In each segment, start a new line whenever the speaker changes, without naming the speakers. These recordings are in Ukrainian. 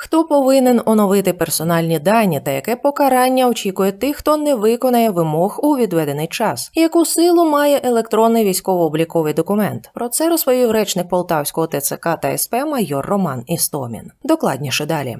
Хто повинен оновити персональні дані та яке покарання очікує тих, хто не виконає вимог у відведений час? Яку силу має електронний військово-обліковий документ? Про це розповів речник Полтавського ТЦК та СП майор Роман Істомін. Докладніше далі.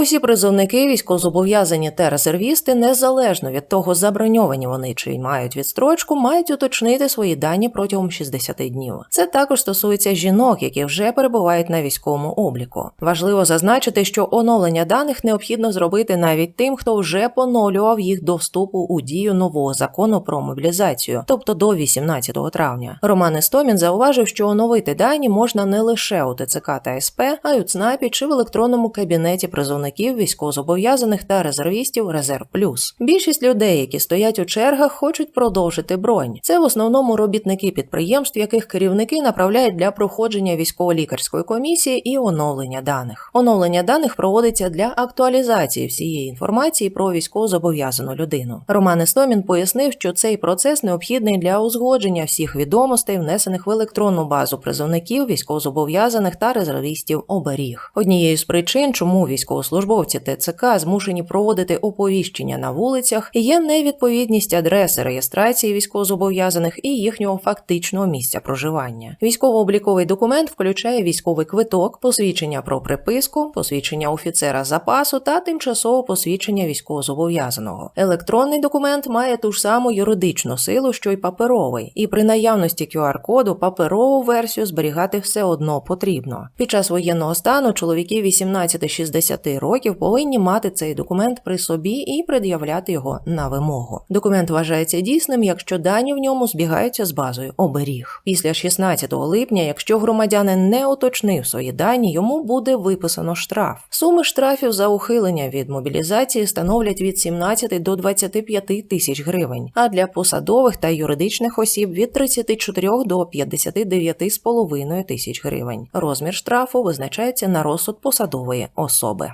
Усі призовники, військовозобов'язані та резервісти, незалежно від того, заброньовані вони чи мають відстрочку, мають уточнити свої дані протягом 60 днів. Це також стосується жінок, які вже перебувають на військовому обліку. Важливо зазначити, що оновлення даних необхідно зробити навіть тим, хто вже поновлював їх до вступу у дію нового закону про мобілізацію, тобто до 18 травня. Роман Істомін зауважив, що оновити дані можна не лише у ТЦК та СП, а й у ЦНАПі чи в електронному кабінеті призовників військовозобов'язаних та резервістів Резерв Плюс. Більшість людей, які стоять у чергах, хочуть продовжити бронь. Це в основному робітники підприємств, яких керівники направляють для проходження військово-лікарської комісії і оновлення даних. Оновлення даних проводиться для актуалізації всієї інформації про військовозобов'язану людину. Роман Істомін пояснив, що цей процес необхідний для узгодження всіх відомостей, внесених в електронну базу призовників, військовозобов'язаних та резервістів оберіг. Однією з причин, чому військовослужбовці ТЦК змушені проводити оповіщення на вулицях, є невідповідність адреси реєстрації військовозобов'язаних і їхнього фактичного місця проживання. Військово-обліковий документ включає військовий квиток, посвідчення про приписку, посвідчення офіцера запасу та тимчасове посвідчення військовозобов'язаного. Електронний документ має ту ж саму юридичну силу, що й паперовий, і при наявності QR-коду паперову версію зберігати все одно потрібно. Під час воєнного стану чоловіки 18-60 років повинні мати цей документ при собі і пред'являти його на вимогу. Документ вважається дійсним, якщо дані в ньому збігаються з базою оберіг. Після 16 липня, якщо громадянин не уточнив свої дані, йому буде виписано штраф. Суми штрафів за ухилення від мобілізації становлять від 17 до 25 тисяч гривень, а для посадових та юридичних осіб від 34 до 59,5 тисяч гривень. Розмір штрафу визначається на розсуд посадової особи.